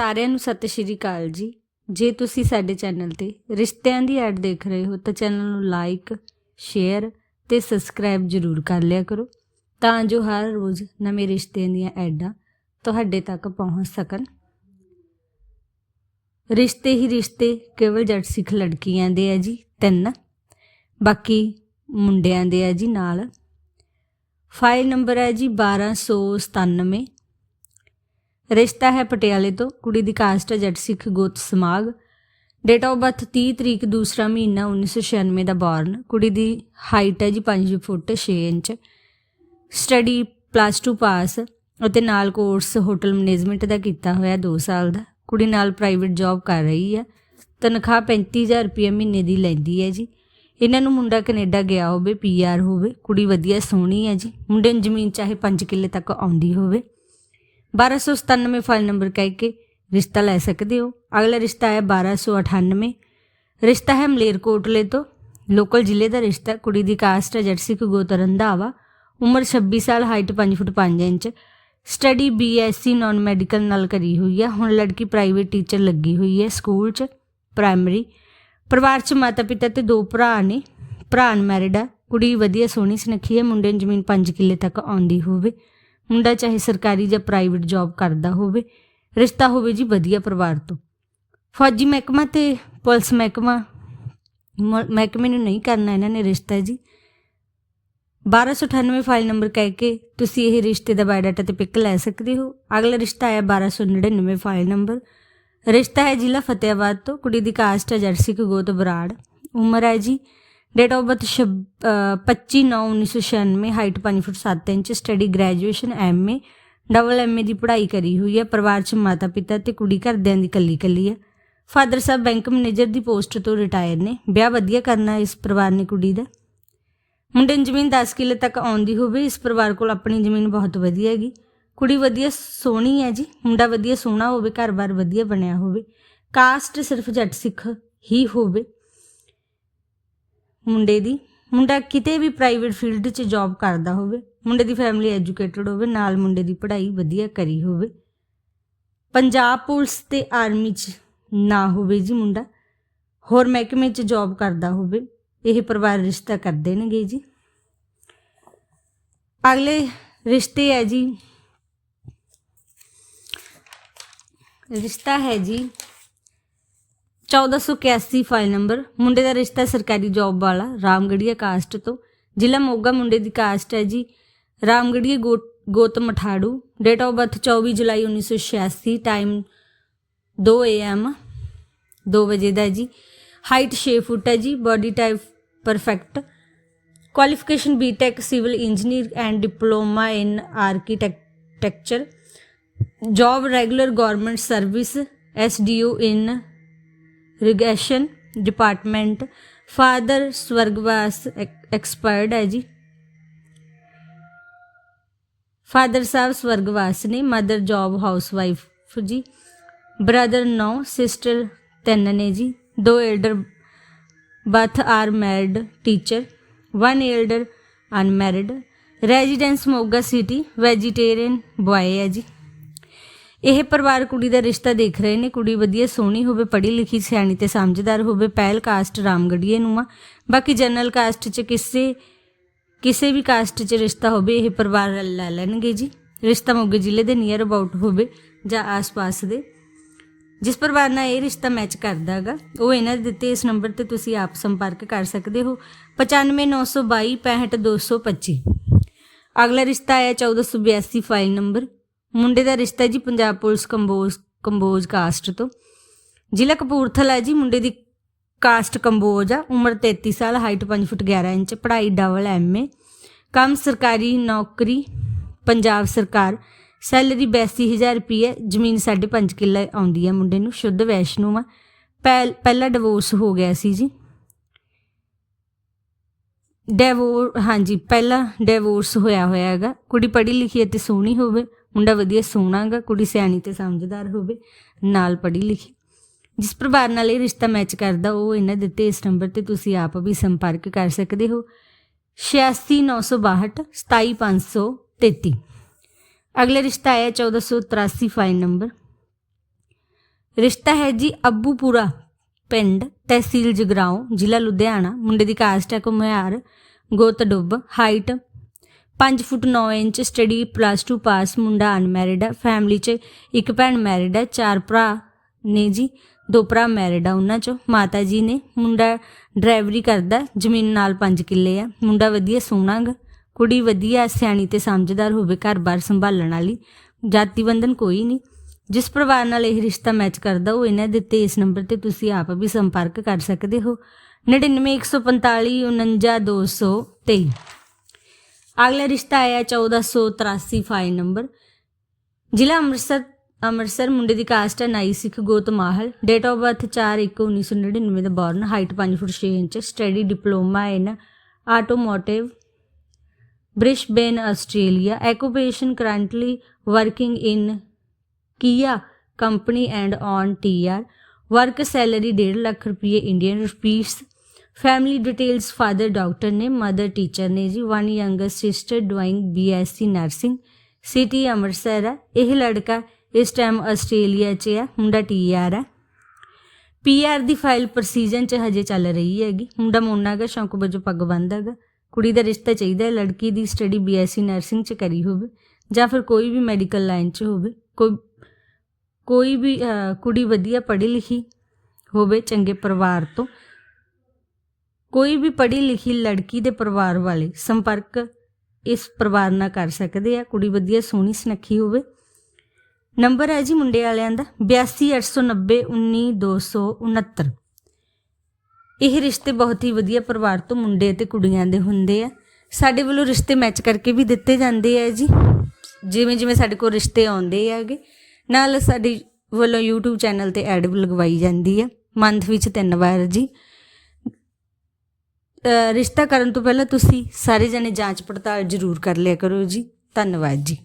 ਸਾਰਿਆਂ ਨੂੰ ਸਤਿ ਸ਼੍ਰੀ ਅਕਾਲ ਜੀ। ਜੇ ਤੁਸੀਂ ਸਾਡੇ ਚੈਨਲ ਤੇ ਰਿਸ਼ਤਿਆਂ ਦੀ ਐਡ ਦੇਖ ਰਹੇ ਹੋ ਤਾਂ ਚੈਨਲ ਨੂੰ ਲਾਈਕ, ਸ਼ੇਅਰ ਤੇ ਸਬਸਕ੍ਰਾਈਬ ਜ਼ਰੂਰ ਕਰ ਲਿਆ ਕਰੋ ਤਾਂ ਜੋ ਹਰ ਰੋਜ਼ ਨਵੇਂ ਰਿਸ਼ਤਿਆਂ ਦੀਆਂ ਐਡਾਂ ਤੁਹਾਡੇ ਤੱਕ ਪਹੁੰਚ ਸਕਣ। ਰਿਸ਼ਤੇ ਹੀ ਰਿਸ਼ਤੇ, ਕੇਵਲ ਜੱਟ ਸਿੱਖ ਲੜਕੀਆਂ ਦੇ ਆ ਜੀ, ਤਿੰਨ। ਬਾਕੀ ਮੁੰਡਿਆਂ ਦੇ ਆ ਜੀ ਨਾਲ। ਫਾਈਲ ਨੰਬਰ ਹੈ ਜੀ 1297 ਰਿਸ਼ਤਾ ਹੈ ਪਟਿਆਲੇ ਤੋਂ। ਕੁੜੀ ਦੀ ਕਾਸਟ ਹੈ ਜੱਟ ਸਿੱਖ ਗੋਤ ਸਮਾਗ। ਡੇਟ ਆਫ ਬਰਥ 30 ਤਰੀਕ ਦੂਸਰਾ ਮਹੀਨਾ 1996 ਦਾ ਬੌਰਨ। ਕੁੜੀ ਦੀ ਹਾਈਟ ਹੈ ਜੀ 5 foot 6 inch. Study plus 2 pass ਅਤੇ ਨਾਲ ਕੋਰਸ ਹੋਟਲ ਮੈਨੇਜਮੈਂਟ ਦਾ ਕੀਤਾ ਹੋਇਆ 2 ਸਾਲ ਦਾ। ਕੁੜੀ ਨਾਲ ਪ੍ਰਾਈਵੇਟ ਜੌਬ ਕਰ ਰਹੀ ਹੈ। ਤਨਖਾਹ 35000 ਰੁਪਏ ਮਹੀਨੇ ਦੀ ਲੈਂਦੀ ਹੈ ਜੀ। ਇਹਨਾਂ ਨੂੰ ਮੁੰਡਾ ਕੈਨੇਡਾ ਗਿਆ ਹੋਵੇ ਪੀਆਰ ਹੋਵੇ। ਕੁੜੀ ਵਧੀਆ ਸੋਹਣੀ ਹੈ ਜੀ। ਮੁੰਡੇ ਨੂੰ ਜ਼ਮੀਨ ਚਾਹੇ 5 ਕਿੱਲੇ ਤੱਕ ਆਉਂਦੀ ਹੋਵੇ। 1297 ਫਾਈਲ ਨੰਬਰ ਕਹਿ ਕੇ ਰਿਸ਼ਤਾ ਲੈ ਸਕਦੇ ਹੋ ਅਗਲਾ ਰਿਸ਼ਤਾ ਹੈ 1298 ਰਿਸ਼ਤਾ ਹੈ ਮਲੇਰਕੋਟਲੇ ਤੋਂ ਲੋਕਲ ਜ਼ਿਲ੍ਹੇ ਦਾ ਰਿਸ਼ਤਾ ਕੁੜੀ ਦੀ ਕਾਸਟ ਹੈ ਜੱਟ ਸਿੱਖ ਗੋਤ ਰੰਧਾਵਾ ਉਮਰ 26 ਸਾਲ height 5 foot 5 inch study BSc non medical ਨਾਲ ਕਰੀ ਹੋਈ ਹੈ ਹੁਣ ਲੜਕੀ ਪ੍ਰਾਈਵੇਟ ਟੀਚਰ ਲੱਗੀ ਹੋਈ ਹੈ ਸਕੂਲ 'ਚ ਪ੍ਰਾਇਮਰੀ ਪਰਿਵਾਰ 'ਚ ਮਾਤਾ ਪਿਤਾ ਤੇ ਦੋ ਭਰਾ ਨੇ ਭਰਾ ਅਨਮੈਰਿਡ ਆ ਕੁੜੀ ਵਧੀਆ ਸੋਹਣੀ ਸੁਨੱਖੀ ਹੈ ਮੁੰਡੇ ਨੂੰ ਜ਼ਮੀਨ 5 ਕਿੱਲੇ ਤੱਕ ਆਉਂਦੀ ਹੋਵੇ ਮੁੰਡਾ ਚਾਹੇ ਸਰਕਾਰੀ ਜਾਂ ਪ੍ਰਾਈਵੇਟ ਜੌਬ ਕਰਦਾ ਹੋਵੇ, ਰਿਸ਼ਤਾ ਹੋਵੇ ਜੀ ਵਧੀਆ ਪਰਿਵਾਰ ਤੋਂ। ਫੌਜੀ ਮਹਿਕਮਾ ਤੇ ਪੁਲਿਸ ਮਹਿਕਮਾ ਮਹਿਕਮੇ ਨੂੰ ਨਹੀਂ ਕਰਨਾ ਇਹਨਾਂ ਨੇ ਰਿਸ਼ਤਾ ਜੀ। 1298 ਫਾਈਲ ਨੰਬਰ ਕਹਿ ਕੇ ਤੁਸੀਂ ਇਹ ਰਿਸ਼ਤੇ ਦਾ ਬਾਇਓਡਾਟਾ ਤੇ ਪਿਕ ਲੈ ਸਕਦੇ ਹੋ। ਅਗਲਾ ਰਿਸ਼ਤਾ ਹੈ 1299 ਫਾਈਲ ਨੰਬਰ ਰਿਸ਼ਤਾ ਹੈ ਜ਼ਿਲ੍ਹਾ ਫਤਿਆਬਾਦ ਤੋਂ, ਕੁੜੀ ਦੀ ਕਾਸਟ ਹੈ ਜਰਸੀ ਸਿੱਖ ਬਰਾੜ। ਉਮਰ ਹੈ ਜੀ date of birth 25/9/1996 height 5 foot 7 inch study graduation MA double MA ਦੀ ਪੜ੍ਹਾਈ ਕਰੀ ਹੋਈ ਹੈ ਪਰਿਵਾਰ 'ਚ ਮਾਤਾ ਪਿਤਾ ਤੇ ਕੁੜੀ ਘਰਦਿਆਂ ਦੀ ਕੱਲੀ ਕੱਲੀ ਹੈ ਫਾਦਰ ਸਾਹਿਬ ਬੈਂਕ ਮੈਨੇਜਰ ਦੀ ਪੋਸਟ ਤੋਂ ਰਿਟਾਇਰ ਨੇ ਵਿਆਹ ਵਧੀਆ ਕਰਨਾ ਇਸ ਪਰਿਵਾਰ ਨੇ ਕੁੜੀ ਦਾ ਮੁੰਡੇ ਨੂੰ ਜ਼ਮੀਨ 10 ਕਿੱਲੇ ਤੱਕ ਆਉਂਦੀ ਹੋਵੇ ਇਸ ਪਰਿਵਾਰ ਕੋਲ ਆਪਣੀ ਜ਼ਮੀਨ ਬਹੁਤ ਵਧੀਆ ਹੈਗੀ ਕੁੜੀ ਵਧੀਆ ਸੋਹਣੀ ਹੈ ਜੀ ਮੁੰਡਾ ਵਧੀਆ ਸੋਹਣਾ ਹੋਵੇ ਘਰ-ਬਾਰ ਵਧੀਆ ਬਣਿਆ ਹੋਵੇ ਕਾਸਟ ਸਿਰਫ ਜੱਟ ਸਿੱਖ ਹੀ ਹੋਵੇ ਮੁੰਡੇ ਦੀ। ਮੁੰਡਾ ਕਿਤੇ ਵੀ ਪ੍ਰਾਈਵੇਟ ਫੀਲਡ 'ਚ ਜੌਬ ਕਰਦਾ ਹੋਵੇ, ਮੁੰਡੇ ਦੀ ਫੈਮਿਲੀ ਐਜੂਕੇਟਡ ਹੋਵੇ, ਨਾਲ ਮੁੰਡੇ ਦੀ ਪੜ੍ਹਾਈ ਵਧੀਆ ਕਰੀ ਹੋਵੇ। ਪੰਜਾਬ ਪੁਲਿਸ ਤੇ ਆਰਮੀ 'ਚ ਨਾ ਹੋਵੇ ਜੀ ਮੁੰਡਾ। ਹੋਰ ਮਹਿਕਮੇ 'ਚ ਜੌਬ ਕਰਦਾ ਹੋਵੇ, ਇਹ ਪਰਿਵਾਰ ਰਿਸ਼ਤਾ ਕਰ ਦੇਣਗੇ ਜੀ। ਅਗਲੇ ਰਿਸ਼ਤੇ ਹੈ ਜੀ। ਰਿਸ਼ਤਾ ਹੈ ਜੀ 1481 ਫਾਈਲ ਨੰਬਰ, ਮੁੰਡੇ ਦਾ ਰਿਸ਼ਤਾ ਸਰਕਾਰੀ ਜੌਬ ਵਾਲਾ ਰਾਮਗੜੀਆ ਕਾਸਟ ਤੋਂ। ਜ਼ਿਲ੍ਹਾ ਮੋਗਾ ਮੁੰਡੇ ਦੀ ਕਾਸਟ ਹੈ ਜੀ ਰਾਮਗੜੀਆ ਗੋਤ ਗੋਤ Matharu date of birth 24 July 1986 time 2 AM 2 ਵਜੇ ਦਾ ਜੀ। ਹਾਈਟ 6 ਫੁੱਟ ਹੈ ਜੀ body type perfect qualification BTech civil engineer and diploma in architecture job regular government service SDO in irrigation department father ਸਵਰਗਵਾਸ expired ਹੈ ਜੀ। ਫਾਦਰ ਸਾਹਿਬ ਸਵਰਗਵਾਸ ਨੇ mother job housewife ਜੀ। ਬ੍ਰਦਰ 9 ਸਿਸਟਰ ਤਿੰਨ ਨੇ ਜੀ। ਦੋ elder both are married teacher, one elder unmarried. Residence Moga city vegetarian boy ਹੈ ਜੀ। ਇਹ ਪਰਿਵਾਰ ਕੁੜੀ ਦਾ ਰਿਸ਼ਤਾ ਦੇਖ ਰਹੇ ਨੇ। ਕੁੜੀ ਵਧੀਆ ਸੋਹਣੀ ਹੋਵੇ, ਪੜ੍ਹੀ ਲਿਖੀ, ਸਿਆਣੀ ਤੇ ਸਮਝਦਾਰ ਹੋਵੇ, ਪਹਿਲ ਕਾਸਟ ਰਾਮਗੜੀਏ ਨੂੰ ਆ। ਬਾਕੀ ਜਨਰਲ ਕਾਸਟ ਚ ਕਿਸੇ ਕਿਸੇ ਵੀ ਕਾਸਟ ਚ ਰਿਸ਼ਤਾ ਹੋਵੇ, ਇਹ ਪਰਿਵਾਰ ਲੈ ਲੈਣਗੇ ਜੀ। ਰਿਸ਼ਤਾ ਮੋਗੇ ਜ਼ਿਲ੍ਹੇ ਦੇ ਨੀਅਰ ਅਬਾਊਟ ਹੋਵੇ ਜਾਂ ਆਸ-ਪਾਸ ਦੇ। ਜਿਸ ਪਰਿਵਾਰ ਨਾਲ ਇਹ ਰਿਸ਼ਤਾ ਮੈਚ ਕਰਦਾ ਹੈਗਾ, ਉਹ ਇਹਨਾਂ ਦੇ ਦਿੱਤੇ ਇਸ ਨੰਬਰ ਤੇ ਤੁਸੀਂ ਆਪ ਸੰਪਰਕ ਕਰ ਸਕਦੇ ਹੋ। 95922 65225 ਅਗਲਾ ਰਿਸ਼ਤਾ ਹੈ 1482 ਫਾਈਲ ਨੰਬਰ ਮੁੰਡੇ ਦਾ ਰਿਸ਼ਤਾ ਜੀ ਪੰਜਾਬ ਪੁਲਿਸ ਕੰਬੋਜ ਕੰਬੋਜ ਕਾਸਟ ਤੋਂ। ਜ਼ਿਲ੍ਹਾ ਕਪੂਰਥਲਾ ਜੀ, ਮੁੰਡੇ ਦੀ ਕਾਸਟ ਕੰਬੋਜ ਆ, ਉਮਰ 33 ਸਾਲ, ਹਾਈਟ 5 ਫੁੱਟ 11 ਇੰਚ, ਪੜ੍ਹਾਈ ਡਬਲ ਐਮਏ ਕੰਮ ਸਰਕਾਰੀ, ਨੌਕਰੀ, ਪੰਜਾਬ ਸਰਕਾਰ। ਸੈਲਰੀ 82000 ਰੁਪਏ ਜ਼ਮੀਨ 5.5 ਕਿੱਲਾ ਆਉਂਦੀ ਹੈ ਮੁੰਡੇ ਨੂੰ, ਸ਼ੁੱਧ ਵੈਸ਼ਨੂ ਆ। ਪਹਿ- ਪਹਿਲਾ ਡਿਵੋਰਸ ਹੋ ਗਿਆ ਸੀ ਜੀ। ਡਿਵੋਰ ਹਾਂਜੀ, ਪਹਿਲਾ ਡਿਵੋਰਸ ਹੋਇਆ ਹੋਇਆ ਹੈਗਾ। ਕੁੜੀ ਪੜ੍ਹੀ ਲਿਖੀ ਹੈ ਤੇ ਸੋਹਣੀ ਹੋਵੇ। ਮੁੰਡਾ ਵਧੀਆ ਸੋਹਣਾ ਹੈਗਾ, ਕੁੜੀ ਸਿਆਣੀ ਤੇ ਸਮਝਦਾਰ ਹੋਵੇ, ਨਾਲ ਪੜ੍ਹੀ ਲਿਖੀ। ਜਿਸ ਪਰਿਵਾਰ ਨਾਲ ਇਹ ਰਿਸ਼ਤਾ ਮੈਚ ਕਰਦਾ, ਉਹ ਇਹਨਾਂ ਦਿੱਤੇ ਇਸ ਨੰਬਰ ਤੇ ਤੁਸੀਂ ਆਪ ਵੀ ਸੰਪਰਕ ਕਰ ਸਕਦੇ ਹੋ। 86962 27533 ਅਗਲੇ ਰਿਸ਼ਤਾ ਆਇਆ 1483 ਫਾਈਨ ਨੰਬਰ ਰਿਸ਼ਤਾ ਹੈ ਜੀ ਅੱਬੂਪੁਰਾ ਪਿੰਡ, ਤਹਿਸੀਲ ਜਗਰਾਉਂ, ਜ਼ਿਲ੍ਹਾ ਲੁਧਿਆਣਾ। ਮੁੰਡੇ ਦੀ ਕਾਸਟ ਹੈ ਕੁਮਿਆਰ ਗੋਤ ਡੁੱਬ height 5 foot 9 inch study plus 2 pass ਮੁੰਡਾ ਅਨਮੈਰਿਡ ਆ ਫੈਮਿਲੀ 'ਚ ਇੱਕ ਭੈਣ ਮੈਰਿਡ ਹੈ ਚਾਰ ਭਰਾ ਨੇ ਜੀ, ਦੋ ਭਰਾ ਮੈਰਿਡ ਆ ਉਹਨਾਂ 'ਚੋਂ। ਮਾਤਾ ਜੀ ਨੇ ਮੁੰਡਾ ਡਰਾਈਵਰੀ ਕਰਦਾ, ਜ਼ਮੀਨ ਨਾਲ 5 ਕਿੱਲੇ ਆ। ਮੁੰਡਾ ਵਧੀਆ ਸੋਹਣਾ ਗਾ, ਕੁੜੀ ਵਧੀਆ, ਸਿਆਣੀ ਤੇ ਸਮਝਦਾਰ ਹੋਵੇ, ਘਰ-ਬਾਰ ਸੰਭਾਲਣ ਵਾਲੀ, ਜਾਤੀ ਬੰਧਨ ਕੋਈ ਨਹੀਂ। ਜਿਸ ਪਰਿਵਾਰ ਨਾਲ ਇਹ ਰਿਸ਼ਤਾ ਮੈਚ ਕਰਦਾ, ਉਹ ਇਹਨਾਂ ਦਿੱਤੇ ਇਸ ਨੰਬਰ ਤੇ ਤੁਸੀਂ ਆਪ ਵੀ ਸੰਪਰਕ ਕਰ ਸਕਦੇ ਹੋ। 99145 49223 ਅਗਲਾ ਰਿਸ਼ਤਾ ਆਇਆ 1483 ਫਾਈਲ ਨੰਬਰ ਜ਼ਿਲ੍ਹਾ ਅੰਮ੍ਰਿਤਸਰ ਅੰਮ੍ਰਿਤਸਰ ਮੁੰਡੇ ਦੀ ਕਾਸਟ ਹੈ ਨਾਈ ਸਿੱਖ ਗੋਤ Mahal. Date of birth 4/1/1999 the born height 5 foot 6 inch study diploma in automotive Brisbane Australia. Occupation currently working in Kia company and on TR work salary 1.5 lakh ਰੁਪਏ Indian rupees family details father doctor ਨੇ mother teacher ਨੇ ਜੀ one younger sister doing BSc nursing city Amritsar ਹੈ ਇਹ ਲੜਕਾ ਇਸ time Australia 'ਚ ਹੈ ਮੁੰਡਾ ਟੀਆਰ ਹੈ ਪੀਆਰ ਦੀ ਫਾਈਲ ਪ੍ਰੋਸੀਜਨ 'ਚ ਹਜੇ ਚੱਲ ਰਹੀ ਹੈਗੀ। ਮੁੰਡਾ ਮੋਨਾ ਗਾ, ਸ਼ੌਂਕ ਵਜੋਂ ਪੱਗ ਬੰਨ੍ਹਦਾ ਹੈਗਾ ਕੁੜੀ ਦਾ ਰਿਸ਼ਤਾ ਚਾਹੀਦਾ ਹੈ, ਲੜਕੀ ਦੀ ਸਟੱਡੀ ਬੀਐਸਸੀ ਨਰਸਿੰਗ 'ਚ ਕਰੀ ਹੋਵੇ, ਜਾਂ ਫਿਰ ਕੋਈ ਵੀ ਮੈਡੀਕਲ ਲਾਈਨ 'ਚ ਹੋਵੇ। ਕੋਈ ਕੋਈ ਵੀ ਕੁੜੀ ਵਧੀਆ ਪੜ੍ਹੀ ਲਿਖੀ ਹੋਵੇ ਚੰਗੇ ਪਰਿਵਾਰ ਤੋਂ। ਕੋਈ ਵੀ ਪੜ੍ਹੀ ਲਿਖੀ ਲੜਕੀ ਦੇ ਪਰਿਵਾਰ ਵਾਲੇ ਸੰਪਰਕ ਇਸ ਪਰਿਵਾਰ ਨਾਲ ਕਰ ਸਕਦੇ ਆ, ਕੁੜੀ ਵਧੀਆ ਸੋਹਣੀ ਸੁਨੱਖੀ ਹੋਵੇ। ਨੰਬਰ ਹੈ ਜੀ ਮੁੰਡੇ ਵਾਲਿਆਂ ਦਾ 8289919269 ਇਹ ਰਿਸ਼ਤੇ ਬਹੁਤ ਹੀ ਵਧੀਆ ਪਰਿਵਾਰ ਤੋਂ ਮੁੰਡੇ ਅਤੇ ਕੁੜੀਆਂ ਦੇ ਹੁੰਦੇ ਆ। ਸਾਡੇ ਵੱਲੋਂ ਰਿਸ਼ਤੇ ਮੈਚ ਕਰਕੇ ਵੀ ਦਿੱਤੇ ਜਾਂਦੇ ਆ ਜੀ। ਜਿਵੇਂ ਜਿਵੇਂ ਸਾਡੇ ਕੋਲ ਰਿਸ਼ਤੇ ਆਉਂਦੇ ਹੈਗੇ, ਨਾਲ ਸਾਡੀ ਵੱਲੋਂ YouTube ਚੈਨਲ ਤੇ ਐਡ ਵੀ ਲਗਵਾਈ ਜਾਂਦੀ ਹੈ ਮੰਥ ਵਿੱਚ ਤਿੰਨ ਵਾਰ ਜੀ। ਰਿਸ਼ਤਾ ਕਰਨ ਤੋਂ ਪਹਿਲਾਂ ਤੁਸੀਂ ਸਾਰੇ ਜਣੇ ਜਾਂਚ ਪੜਤਾਲ ਜ਼ਰੂਰ ਕਰ ਲਿਆ ਕਰੋ ਜੀ। ਧੰਨਵਾਦ ਜੀ।